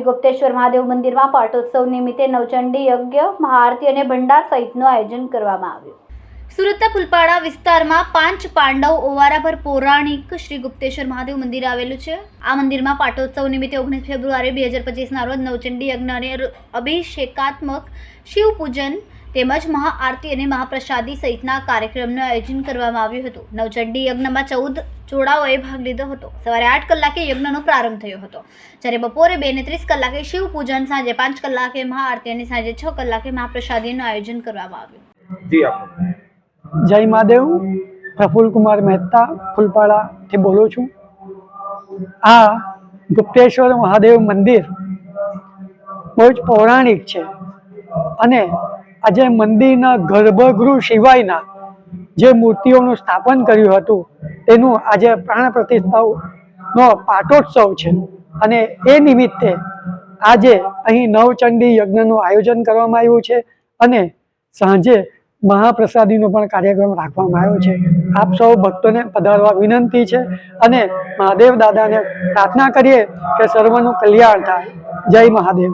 શ્રી ગુપ્તેશ્વર મહાદેવ મંદિરમાં પાટોત્સવ નિમિત્તે નવચંડી યજ્ઞ, મહાઆરતી અને ભંડાર સહિતનું આયોજન કરવામાં આવ્યું. સુરતના ફુલપાડા વિસ્તારમાં પાંચ પાંડવ, ઓવારાભર પૌરાણિક શ્રી ગુપ્તેશ્વર મહાદેવ મંદિર આવેલું છે. આ મંદિરમાં પાટોત્સવ નિમિત્તે ઓગણીસ ફેબ્રુઆરી બે હજાર પચીસના રોજ નવચંડી યજ્ઞ અને અભિષેકાત્મક શિવ પૂજન તેમજ મહાઆરતી અને મહાપ્રસાદી સહિતના કાર્યક્રમનું આયોજન કરવામાં આવ્યું હતું. નવચંડી યજ્ઞમાં ચૌદ જોડાઓએ ભાગ લીધો હતો. સવારે આઠ કલાકે યજ્ઞનો પ્રારંભ થયો હતો. જ્યારે બપોરે બે ને ત્રીસ કલાકે શિવ પૂજન સાંજે પાંચ કલાકે મહાઆરતી અને સાંજે છ કલાકે મહાપ્રસાદીનું આયોજન કરવામાં આવ્યું. જય મહાદેવ. પ્રફુલ કુમાર મહેતા ફૂલપાડાથી બોલું છું. આ ગુપ્તેશ્વર મહાદેવ મંદિર બહુ જ પૌરાણિક છે અને આજે મંદિરના ગર્ભગૃહ સિવાયના જે મૂર્તિઓનું સ્થાપન કર્યું હતું, તેનું આજે પ્રાણ પ્રતિષ્ઠાનો પાટોત્સવ છે. અને એ નિમિત્તે આજે અહીં નવચંડી યજ્ઞનું આયોજન કરવામાં આવ્યું છે અને સાંજે મહાપ્રસાદીનો પણ કાર્યક્રમ રાખવામાં આવ્યો છે. આપ સૌ ભક્તોને પધારવા વિનંતી છે અને મહાદેવ દાદાને પ્રાર્થના કરીએ કે સર્વનું કલ્યાણ થાય. જય મહાદેવ.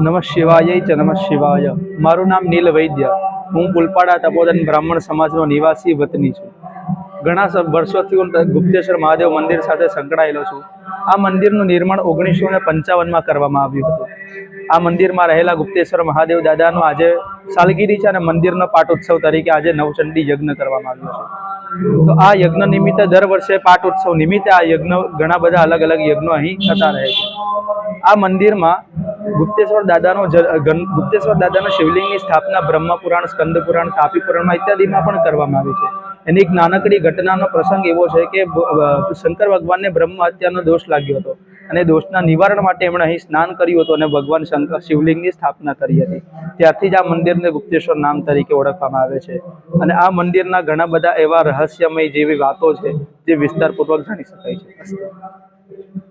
નમઃ શિવાય ચ નમ શિવાય. મારું નામ નીલ વૈદ્ય. હું પુલપાડા તપોદન બ્રાહ્મણ સમાજનો નિવાસી વતની છું. ઘણા વર્ષોથી હું ગુપ્તેશ્વર મહાદેવ મંદિર સાથે સંકળાયેલો છું. આ મંદિરનું નિર્માણ ઓગણીસો પંચાવનમાં કરવામાં આવ્યું હતું. આ મંદિરમાં રહેલા ગુપ્તેશ્વર મહાદેવ દાદાનો આજે સાલગીરી છે અને મંદિરનો પાટોત્સવ તરીકે આજે નવચંડી યજ્ઞ કરવામાં આવ્યો છે. તો આ યજ્ઞ નિમિત્તે દર વર્ષે પાટોત્સવ નિમિત્તે આ યજ્ઞ ઘણા બધા અલગ અલગ યજ્ઞો અહીં થતા રહે છે. આ મંદિરમાં ગુપ્તેશ્વર દાદાનો ગુપ્તેશ્વર દાદાના શિવલિંગની સ્થાપના બ્રહ્મપુરાણ સ્કંદ પુરાણ તાપી પુરાણમાં ઇત્યાદિમાં પણ કરવામાં આવી છે. એની એક નાનકડી ઘટનાનો પ્રસંગ એવો છે કે શંકર ભગવાનને બ્રહ્મ હત્યાનો દોષ લાગ્યો હતો. અને દોષના નિવારણ માટે એમણે અહીં સ્નાન કર્યું હતું અને ભગવાન શંકર શિવલિંગની સ્થાપના કરી હતી ત્યારથી જ આ મંદિરને ગુપ્તેશ્વર નામ તરીકે ઓળખવામાં આવે છે અને આ મંદિરના ઘણા બધા એવા રહસ્યમય જેવી વાતો છે, જે વિસ્તારપૂર્વક જાણી શકાય છે.